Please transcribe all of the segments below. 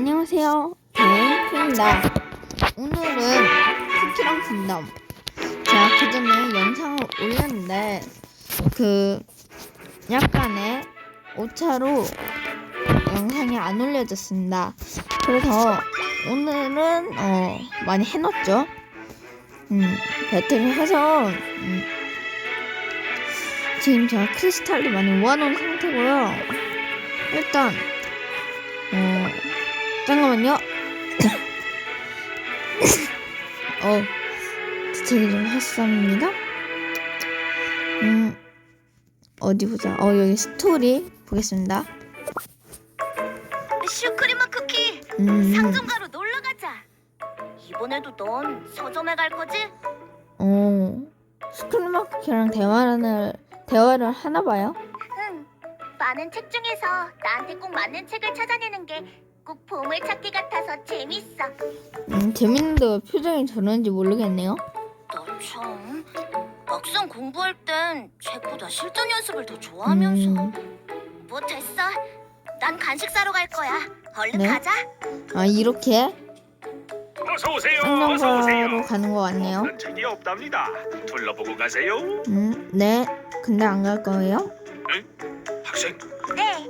안녕하세요. 대인입니다 오늘은 쿠키랑 분담. 제가 그 전에 영상을 올렸는데, 그, 약간의 오차로 영상이 안 올려졌습니다. 그래서 오늘은, 어, 많이 해놨죠. 음, 배틀을 해서, 음, 지금 제가 크리스탈도 많이 모아놓은 상태고요. 일단, 어, 잠깐만요. 어, 디테일 좀 했습니다. 음, 어디 보자. 어, 여기 스토리 보겠습니다. 슈크리머 쿠키 음, 상점가로 놀러 가자. 이번에도 넌 서점에 갈 거지? 어, 스크린마크랑 대화를, 대화를 하나 봐요. 응. 많은 책 중에서 나한테 꼭 맞는 책을 찾아내는 게 꼭 보물 찾기 같아서 재밌어. 음, 재밌는데 왜 표정이 저런지 모르겠네요. 너 참. 막상 공부할 땐 책보다 실전 연습을 더 좋아하면서. 음, 뭐 됐어. 난 간식 사러 갈 거야. 얼른 네? 가자. 아, 이렇게 어서 오세요. 어서 오세요. 상점가로 가는 것 같네요. 없는 책이 없답니다. 둘러보고 가세요. 음, 네. 근데 안 갈 거예요? 학생, 네.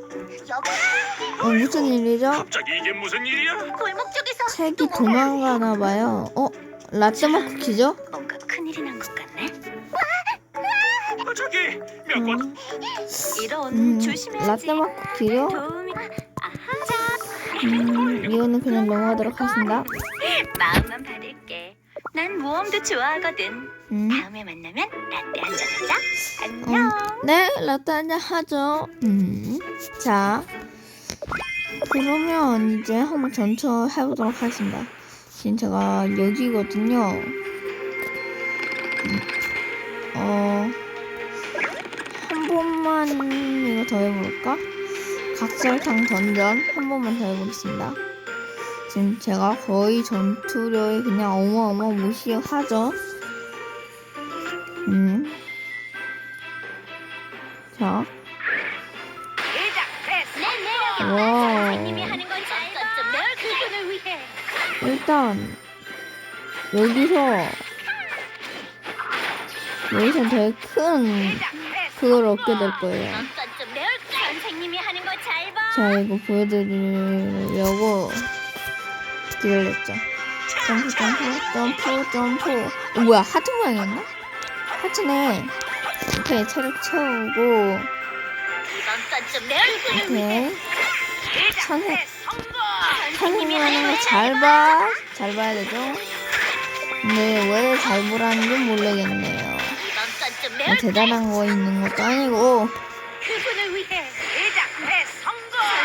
여보, 어, 무슨 일이죠? 갑자기 이게 무슨 일이야? 골목 쪽에서 책이 또 도망가나 봐요. 어? 라떼맛 쿠키죠? 뭔가 큰일이 난 것 같네. 어, 저기 몇 권. 음, 이런 음, 조심해야지. 라떼맛 쿠키요? 도움이 아하 자 음, 이거는 그냥 넘어가도록 하겠습니다. 마음만 받을게. 난 모험도 좋아하거든. 음. 다음에 만나면 라떼 한잔 하자. 안녕. 네, 라떼 한잔 하죠. 음. 자, 그러면 이제 한번 전투 해보도록 하겠습니다. 지금 제가 여기거든요. 음. 어, 한 번만 이거 더 해볼까? 각설탕 던전 한 번만 더 해보겠습니다. 지금 제가 거의 전투력이 그냥 어마어마 무시하죠. 음. 자, 와. 일단 여기서 여기서 되게 큰 그걸 얻게 될 거예요. 자, 이거 보여드리려고 기다렸죠. 점프, 점프, 점프, 점프. 어, 뭐야, 하트 모양이었나? 하트네. 이렇게 체력 채우고. 이렇게 선생, 선생님이 선생님이 하는 거거잘 봐. 잘 봐야 되죠? 근데 왜 잘 보라는지 모르겠네요. 잠깐쯤 뭐널 대단한 거 있는 것도 아니고, 그분을 위해.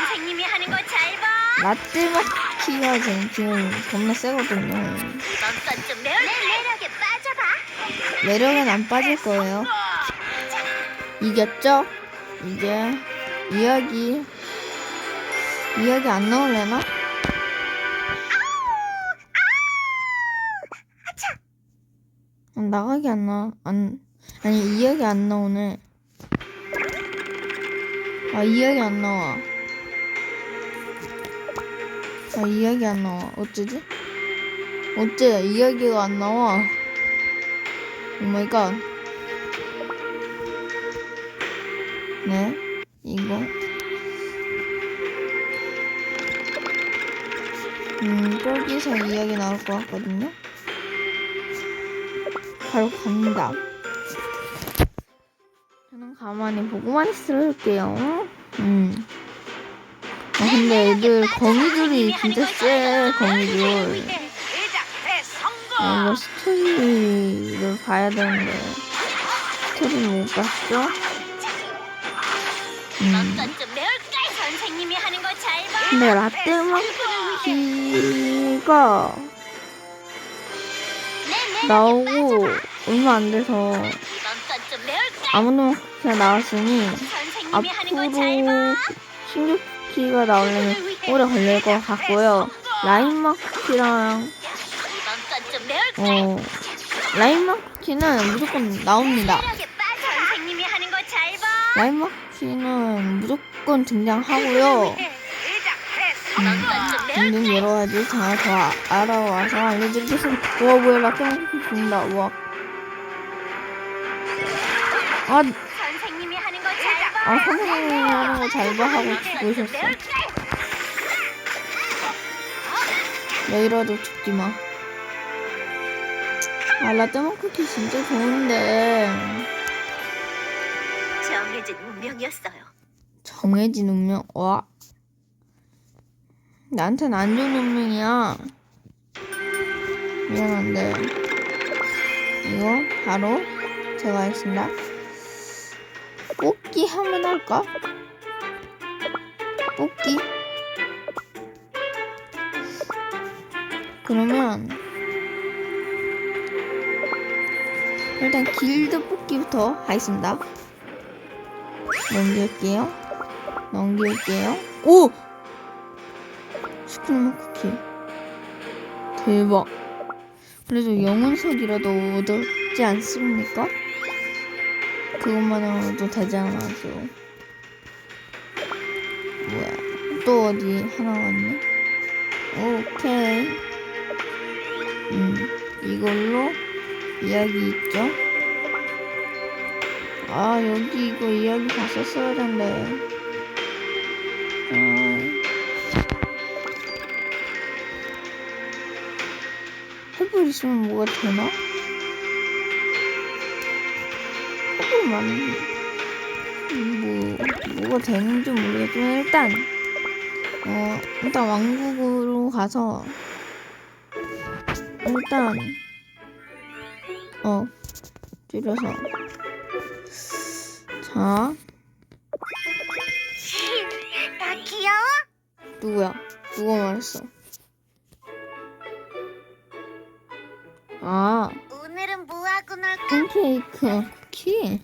선생님이 하는 거 잘 봐. 라떼 마키가 지금, 지금 겁나 세거든요. 매력에 빠져봐. 매력은 안 빠질 거예요. 이겼죠? 이제 이야기 이야기 안 나오려나? 아, 나가기 안 나, 안, 아니, 이야기 안 나오네. 아, 이야기 안 나와. 아, 이야기 안 나와. 어쩌지? 어째, 이야기가 안 나와. 오 마이 갓. 네, 음, 여기서 이야기 나올 것 같거든요. 바로 갑니다. 저는 가만히 보고만 있을게요. 음. 아, 근데 애들 거미줄이 진짜 세, 거미줄. 아, 이거 스토리를 봐야 되는데. 스토리를 못 봤죠? 음. 근데 라떼 마 키가 나오고 얼마 안 돼서? 아무나 그냥 나왔으니. 앞으로 신규 쿠키가 나오려면 오래 걸릴 것 같고요. 라인 마키랑 잠깐쯤 매울까? 어 라인 마키는 무조건 나옵니다. 매력에 빠져. 선생님이 하는 거잘 봐. 라인 마키는 무조건 등장하고요. 등등 여러 가지 더 아- 알아와서 알려드리겠습니다. 와 뭐야 라떼 죽는다. 와. 아, 선생님이 하는 거잘 봐. 아 선생님이 하는 거 잘 봐 하고 죽으셨어. 너희라도 죽지 마. 아 라떼몬 쿠키 진짜 좋은데 정해진 운명이었어요. 정해진 운명 와 나한텐 안 좋은 운명이야 미안한데 이거 바로 제가 하겠습니다 뽑기 한번 할까? 뽑기 그러면 일단 길드 뽑기부터 하겠습니다 넘길게요 넘길게요. 오! 스크림 쿠키. 대박. 그래도 영혼석이라도 얻었지 않습니까? 그것만으로도 되잖아죠. 뭐야. 또 어디 하나 왔네? 오케이. 음, 이걸로 이야기 있죠? 아 여기 이거 이야기 봤었어야 된대 해볼 있으면 뭐가 되나? 해볼만 뭐 뭐가 되는지 모르겠지만 일단 어 일단 왕국으로 가서 일단 어 줄여서 자 나 귀여워? 누구야? 누가 말했어? 아, 오늘은 뭐 하고 놀까? 팬케이크 쿠키.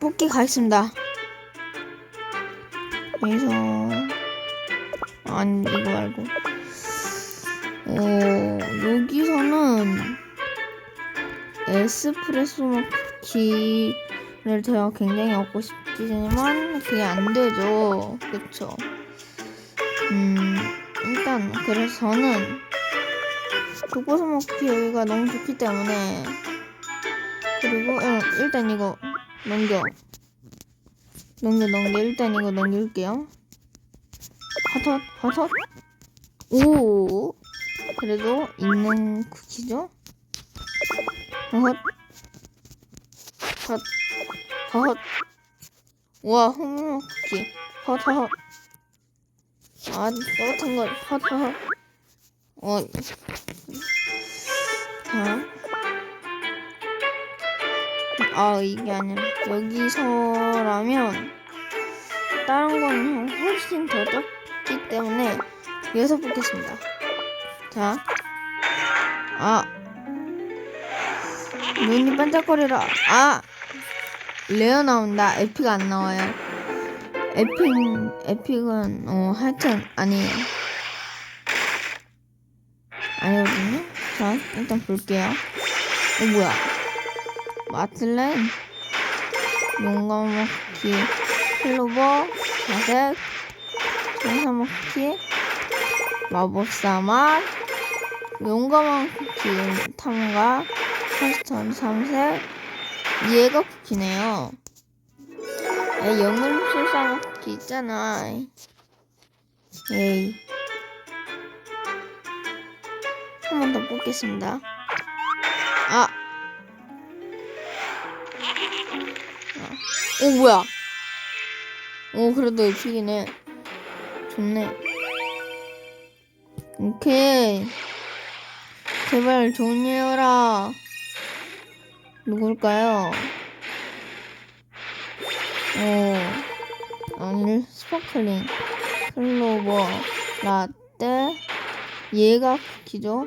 뽑기 가겠습니다. 여기서 아니 이거 말고. 어 여기서는 에스프레소 쿠키를 제가 굉장히 얻고 싶지만 그게 안 되죠. 그쵸? 음 일단 그래서 저는 독버섯 먹기 여기가 너무 좋기 때문에 그리고 어, 일단 이거 넘겨. 넘겨 넘겨. 일단 이거 넘길게요. 헛헛 헛헛 오! 그래도 있는 쿠키죠? 헛헛 헛 헛헛 와 홍어 쿠키. 헛 헛 아 똑같은 걸 헛 헛 어 자. 아, 이게 아니라, 여기서라면, 다른 건 훨씬 더 적기 때문에, 여기서 뽑겠습니다. 자. 아. 눈이 반짝거리라. 아! 레어 나온다. 에픽 안 나와요. 에픽, 에픽은, 어, 하여튼, 아니에요. 아니거든요? 자, 일단 볼게요. 어, 뭐야. 마틀렌, 쿠키, 클로버, 자색, 정사마 쿠키, 마법사 맛, 용감한 쿠키, 탐가, 커스텀 삼색, 얘가 쿠키네요. 야, 영웅 술사마 쿠키 있잖아. 에이. 번 더 뽑겠습니다. 아. 아. 오 뭐야? 오 그래도 에픽이네. 좋네. 오케이. 제발 좋은 일여라. 누굴까요? 오. 아니 스파클링, 클로버, 라떼. 얘가 쿠키죠?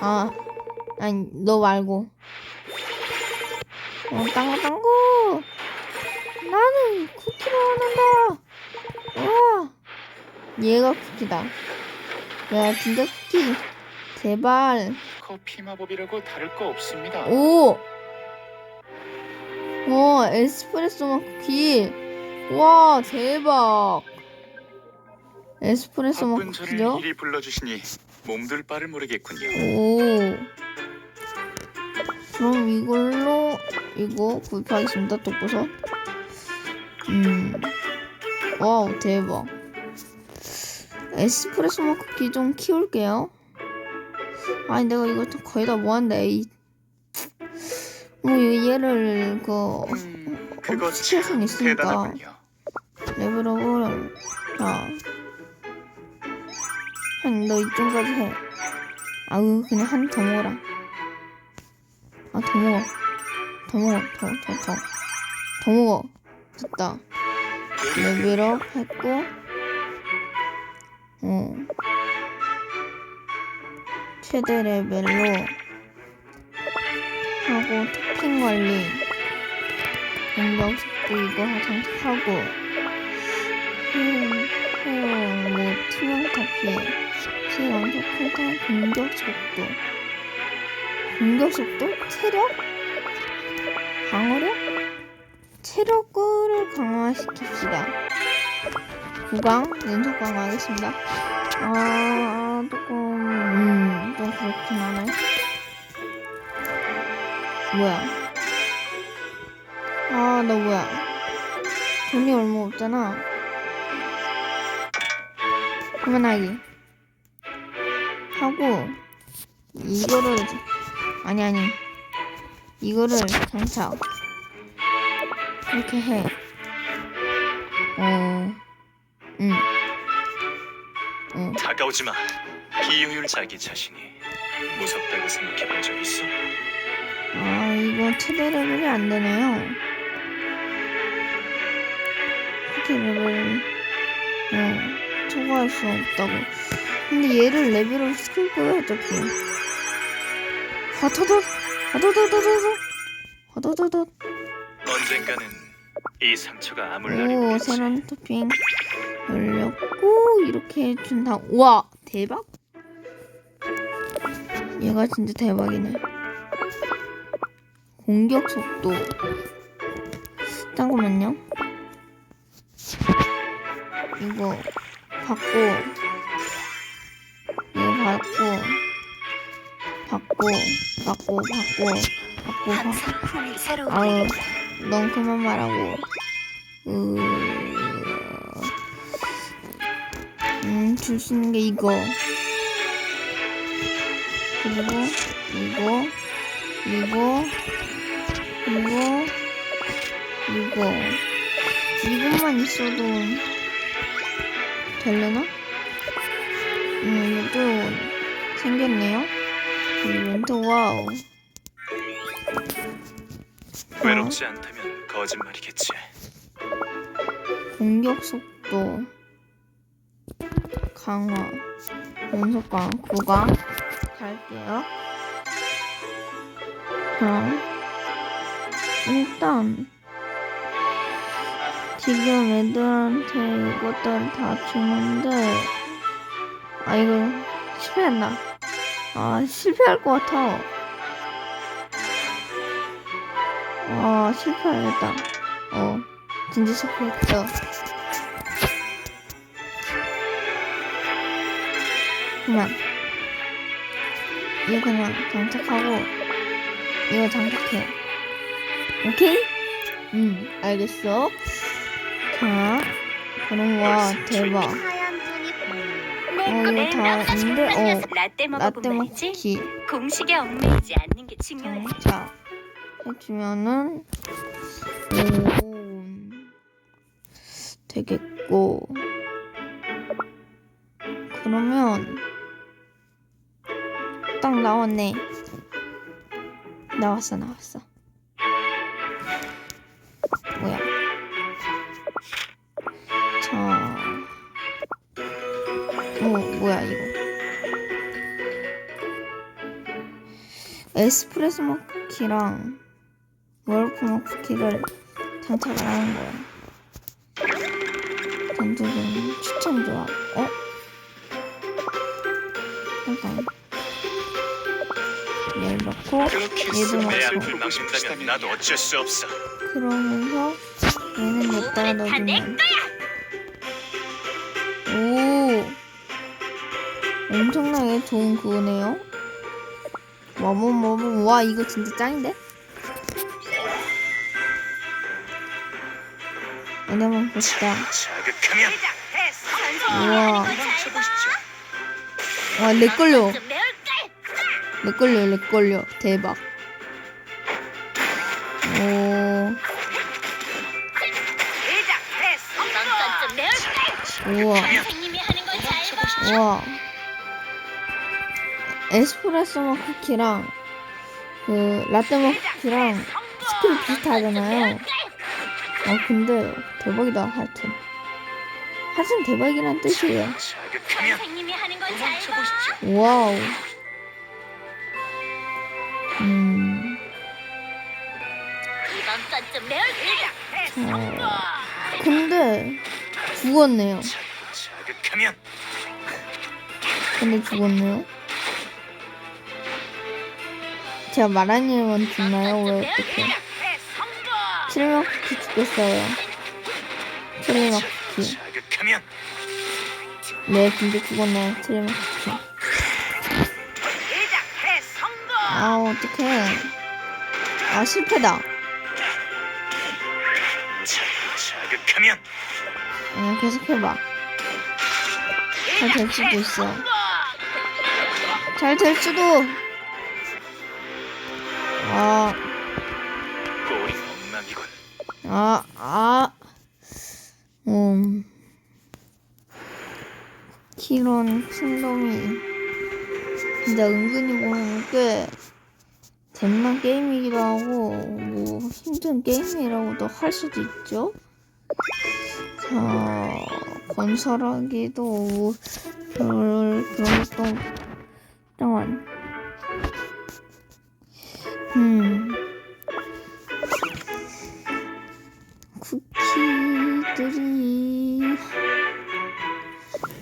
아, 아니, 너 말고. 어, 땅고, 땅고! 나는 쿠키를 원한다! 와! 얘가 쿠키다. 야, 진짜 쿠키. 제발. 커피 마법이라고 다를 거 없습니다. 오! 와, 에스프레소 맛 쿠키. 와, 대박. 에스프레소 바쁜 저를 먹기죠? 이리 불러주시니 몸둘 바를 모르겠군요. 오. 그럼 이걸로 이거 구입하겠습니다. 독버섯. 음. 와우 대박. 에스프레소 먹기 좀 키울게요. 아니 내가 이거 다 거의 다 모았는데 이. 뭐 얘를 그 음, 그거 시킬 순 있으니까 대단하군요. 레벨업을 자. 한너 이쪽까지 해. 아우 그냥 한 더 먹어라. 아 더 먹어. 더 먹어. 더 더 더. 더 먹어. 됐다. 레벨업 했고. 어. 최대 레벨로 하고 토핑 관리 공격 속도 이거 장착하고 음, 음, 뭐 투명 카피 시간 속도다 공격 속도. 공격 속도? 체력? 방어력? 체력을 강화시킵시다. 구강 연속 강화하겠습니다. 아 조금 음 좀 그렇긴 하네. 뭐야? 아너 뭐야? 돈이 얼마 없잖아 그만하기 하고 이거를 아니 아니 이거를 장착 이렇게 해 어, 응, 응. 다가오지 마. 비효율 자기 자신이 무섭다고 생각해 본 적 있어? 아, 이거 최대 레벨이 안 되네요. 최대 레벨, 어, 초과할 수 없다고. 근데 얘를 레벨을 시킬 거야, 어차피. 하도덧, 하도덧하도덧, 하도덧. 언젠가는 이 상처가 아물 날이 오, 오겠지. 새로운 토핑 열렸고, 이렇게 해준다. 우와, 대박? 얘가 진짜 대박이네. 공격 속도. 잠깐만요. 이거 받고, 이거 받고, 받고, 받고, 받고, 받고, 받고. 새로 아우, 넌 그만 말하고. 으... 음, 줄 수 있는 게 이거. 그리고 이거, 이거, 이거, 이거. 이것만 있어도 되려나? 음, 이것도 생겼네요. 이벤트 와우. 외롭지 않다면 거짓말이겠지. 공격 속도 강화 연속 강화 구강 갈게요. 그럼 일단 지금 애들한테 이것들 다 주는데 아 이거 실패했나? 아 실패할 것 같아. 아 실패하겠다. 어 진짜 실패했어. 그만. 이거 그냥 장착하고 이거 장착해. 오케이? 응, 알겠어. 자, 그럼 와 대박. 어 이거 다 있는데? 어 라떼 먹기. 공식에 얽매이지 않는 게 중요해. 장착 해주면은 오 되겠고. 그러면 딱 나왔네. 나왔어 나왔어 오, 뭐야 이거 에스프레소 머키랑 월프 머키를 장착을 하는 거야. 전투는 추천 조합. 어? 잠깐. 얘를 넣고 그렇게 얘도 쓰는 넣고. 싶으시다면 나도 어쩔 수 없어. 그러면서 얘는 여기다가 다내 넣어주면 엄청나게 좋은 그거네요. 뭐뭐뭐뭐 와 이거 진짜 짱인데? 어디 한번 봅시다. 우와. 와 렉 걸려. 렉 걸려 렉 걸려 대박. 오? 우와. 우와 에스프레소 맛 쿠키랑 그 라떼 맛 쿠키랑 스킬 비슷하잖아요. 아 근데 대박이다 하여튼 하여튼 대박이란 뜻이에요. 와우 음? 자, 근데 죽었네요 근데 죽었네요 제가 말한 일만 듣나요? 왜 어떻게 칠막 쿠키 죽겠어요. 칠막 쿠키 자극하면 네 근데 죽었네 칠막 쿠키 아 어떡해. 아 실패다. 자, 자극하면 응 계속 해봐. 잘 될 수도 있어. 잘 될 수도 아 꼴이. 아, 아, 음, 키론 킹덤이 진짜 은근히 보면 꽤 재밌는 게임이기도 하고 뭐 힘든 게임이라고도 할 수도 있죠. 자, 건설하기도 뭐별 그런 것도 잠깐. 음. 쿠키들이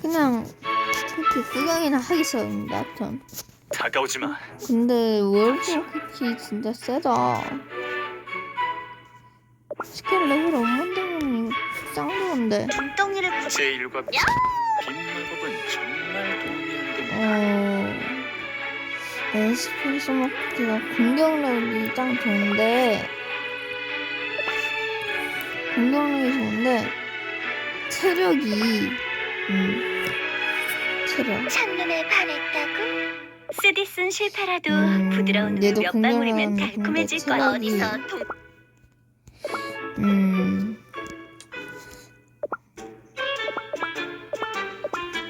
그냥 쿠키 구경이나 하겠어요 전 다가오지 마. 근데 월드 쿠키 진짜 세다 스킬 레벨 엄만 되면 짱 좋은데 눈덩이를 부... 제 일과 빈 마법은 정말 도움이 안 됩니다. 어 에스프레소 쿠키가 공격력이 짱 좋은데 공격력이 좋은데 체력이 음 체력 첫눈에 반했다고? 쓰디쓴 실패라도 음, 부드러운 얘도 몇 방울이면 공룡은 달콤해질 근데 거야. 체력이- 어디서 동... 음.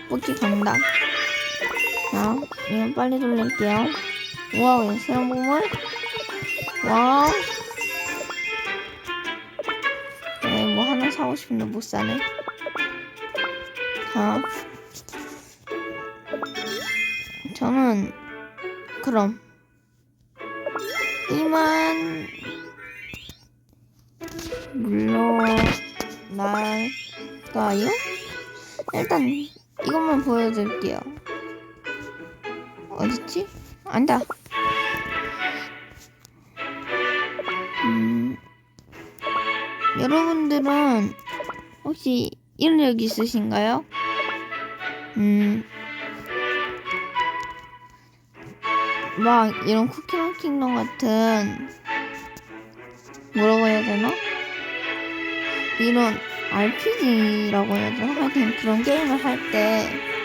뽑기 간다. 자, 이거 빨리 돌릴게요. 와우, 새로운 보물. 와우. 네, 뭐 하나 사고 싶은데 못 사네. 자. 저는, 그럼. 이만 물러날까요? 일단 이것만 보여드릴게요. 어딨지? 안다. 음, 여러분들은 혹시 적 있으신가요? 음, 막 이런 쿠키런 킹덤 같은 뭐라고 해야 되나? 이런 RPG라고 해야 되나? 하여튼 그런 게임을 할 때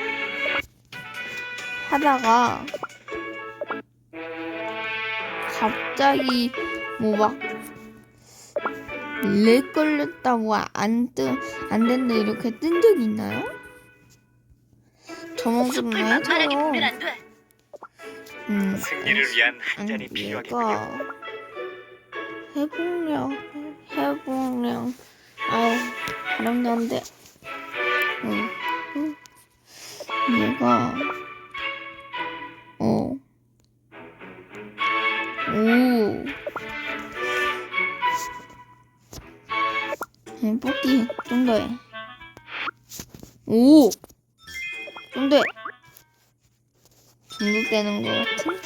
하다가 갑자기 뭐막 렉 걸렸다고 안 뜨, 안 된다 이렇게 뜬 적이 있나요? 저만? 만만하게 저요. 안 돼. 음, 승리를 위한 한 잔이 아니, 필요하겠군요. 얘가 해보려 해보려 아유 바람도 안 돼 응, 응. 얘가 음, 뽑기 좀 더해 오. 좀 더해 중독되는 것 같은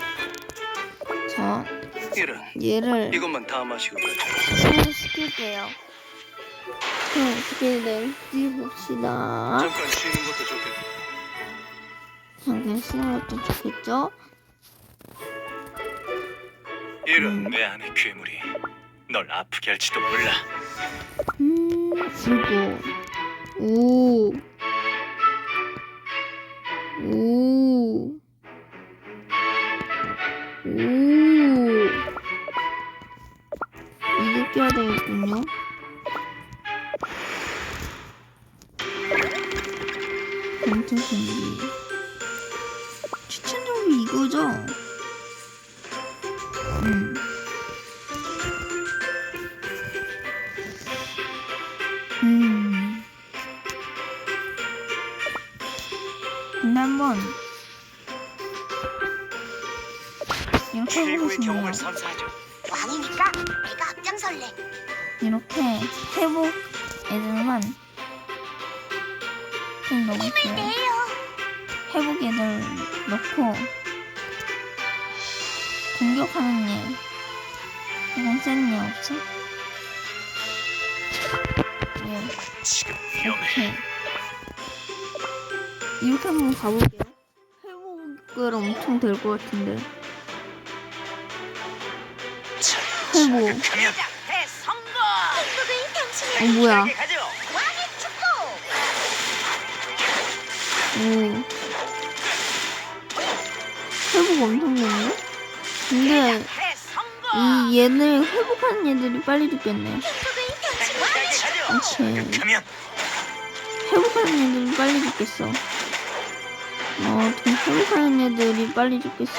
자 이런 얘를 이것만 다 마시고 가자. 시킬게요. 네, 어떻게 될지 봅시다. 잠깐 쉬는 것도 좋겠고 그냥 쓰는 것도 좋겠죠? 이런 내 안의 괴물이 널 아프게 할지도 몰라. 음, 이거. 오. 오. 오. 이거 껴야 되겠군요. 전투 준비. 추천 좀비 이거죠? once I 대보. 어, 뭐야. 오. 회복 엄청 됐네. 근데 이 얘는 회복하는 얘들이 빨리 죽겠네. 그치. 회복하는 얘들이 빨리 죽겠어. 어, 회복하는 얘들이 빨리 죽겠어.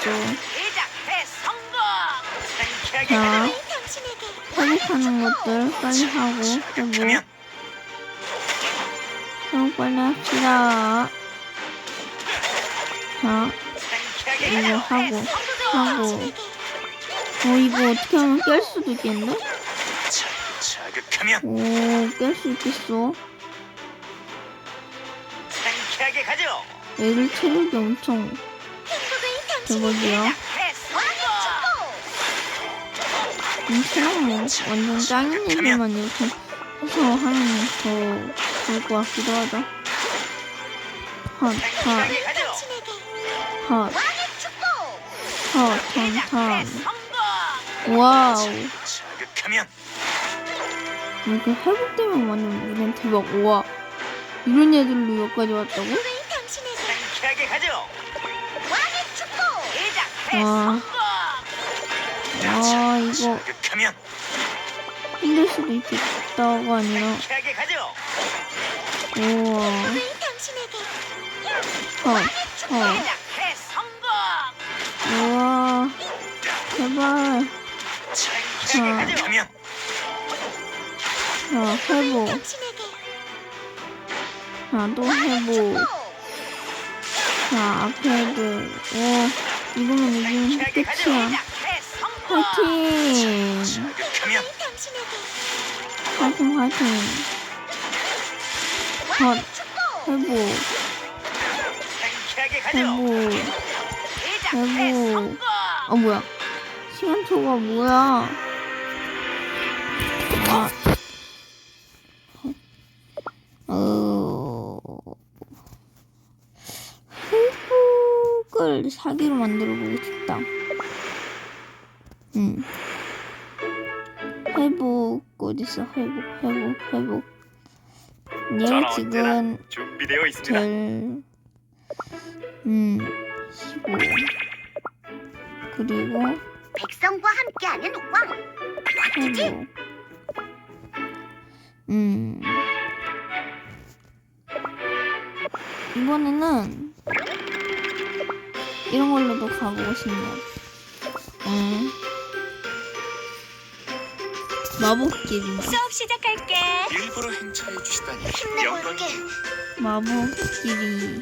자. 회복하는 것들 빨리 하고, 회복. 자극하면 회복 빨리 합시다. 자, 이거 하고, 하고. 어, 이거 어떻게 하면 깰 수도 있겠네? 자, 자극하면 오, 깰 수 있겠어. 애들 체력이 엄청 대박이야. 인생은 뭐 완전 짱인 얘기만 이렇게 해서 하면 더 좋을 것 같기도 하다. 헛, 헛. 헛. 헛, 턴, 턴. 와우. 이렇게 회복되면 완전 무슨 대박. 우와. 이런 애들로 여기까지 왔다고? 와. 아 이거 힘들 수도 있겠다고 아니라 우와. 어, 어. 우와. 대박. 자, 자 회복 자또 회복 자 앞에 그 오, 이거면 이기는 끝이야. 화이팅! 화이팅, 화이팅. 헛, 회복, 상쾌하게. 회복, 회복. 아, 뭐야. 시간초가 뭐야. 아. 어. 회복을 사기로 만들어 보고 싶다. 음. 회복, 어딨어? 회복, 회복, 회복. 얘전 지금 준비되어 있습니다. 제일 음 15. 그리고 백성과 함께하는 왕. 회복. 음. 이번에는 이런 걸로도 가보고 싶네요. 음. 마법길이 수업 시작할게. 일부러 행차해 주시다니 힘내볼게. 마법길이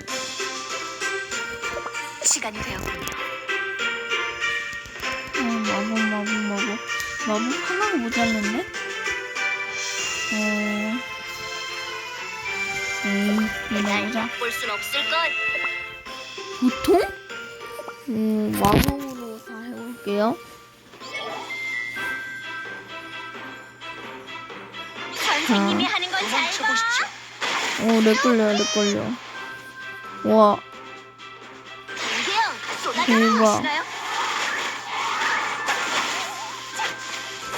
시간이 되었군요. 어, 마법 마법 마법 마법 하나가 모자랐네? 어... 에이 이거 보자 볼순 없을 것. 보통? 음, 마법으로 다 해볼게요 음, 선생님이 하는 건 잘 봐. 오, 어, 렉 걸려, 렉 걸려. 와. 대박.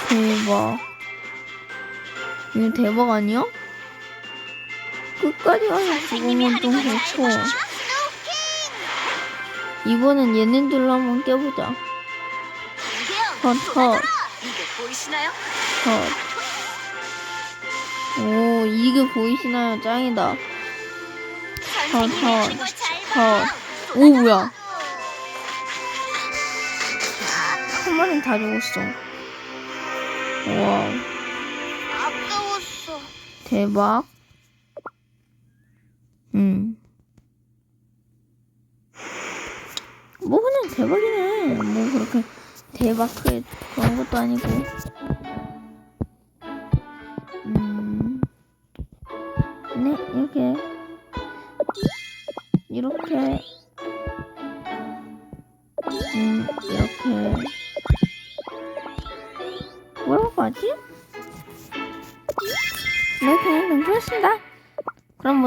대박. 이거 대박 아니야? 끝까지 가서 죽으면 좀 좋고. 이번엔 얘네들로 한번 깨보자. 헛, 헛. 헛. 오, 이게 보이시나요? 짱이다. 선생님이 헛, 하는 걸잘 헛. 봐요. 오, 뭐야. 한 마리 다 죽었어. 와, 아까웠어. 대박. 음. 뭐 그냥 대박이네. 뭐 그렇게 대박 그 그런 것도 아니고.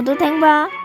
네, 그냥 그